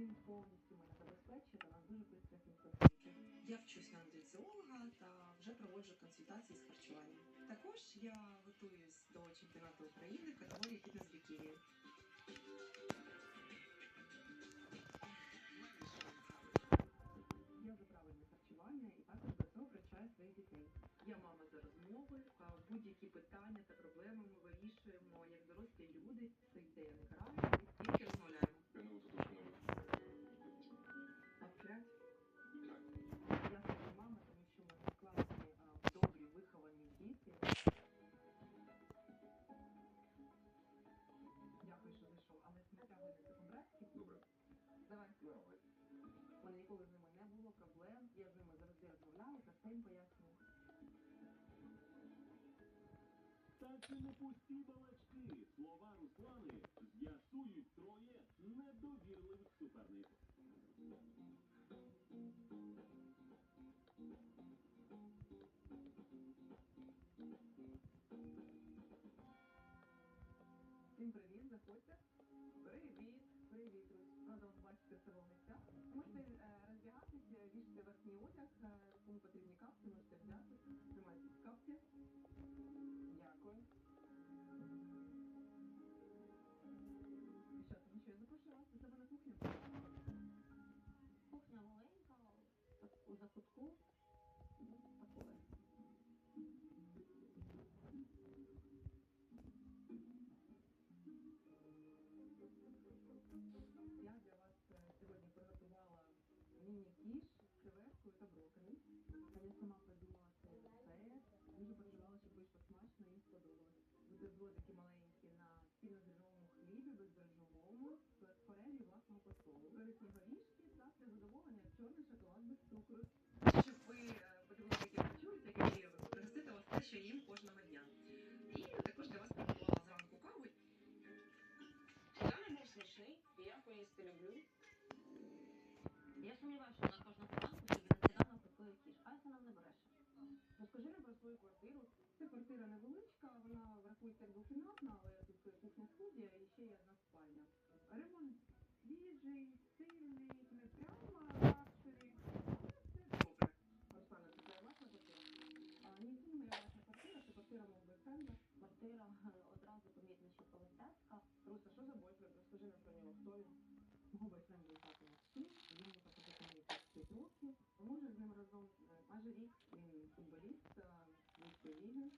він повністю мене забезпечує та дуже пристрасні стосунки. Я вчусь на нутриціолога та вже проводжу консультації з харчування. Також я готуюсь до чемпіонату України в категорії фітнес-бікіні. Не пусті балачки. Слова Руслани з'ясують троє недовірливих суперників. Всім привіт, заходьте. Привіт, привіт, Русь. Вас бачити в цього Дівчата, ну що, я запрошую вас до себе на кухню. Кухня маленька, так у закутку. Такое. Я для вас е, сьогодні приготувала міні-кіш з креветкою та брокколі. Я сама придумала цей рецепт. Дуже переживала, щоб вийшло смачно і сподобалось. Бутербродики маленькі на цільнозерновому хлібі, бездрожжовому, з форелі власного посолу. Корисні горішки та для задоволення чорний шоколад без цукру. Щоб ви е, подивилися, як я харчуюся, як я дію, вас те, що їм кожного дня. І також для вас приготувала зранку каву. Сніданок був смачний, і я поїсти люблю. Я сумніваюся, що вона кожного ранку собі на сніданок готує кіш. Ася нам не бреше. Розкажи нам про свою квартиру. Це квартира невеличка, вона врахується як Він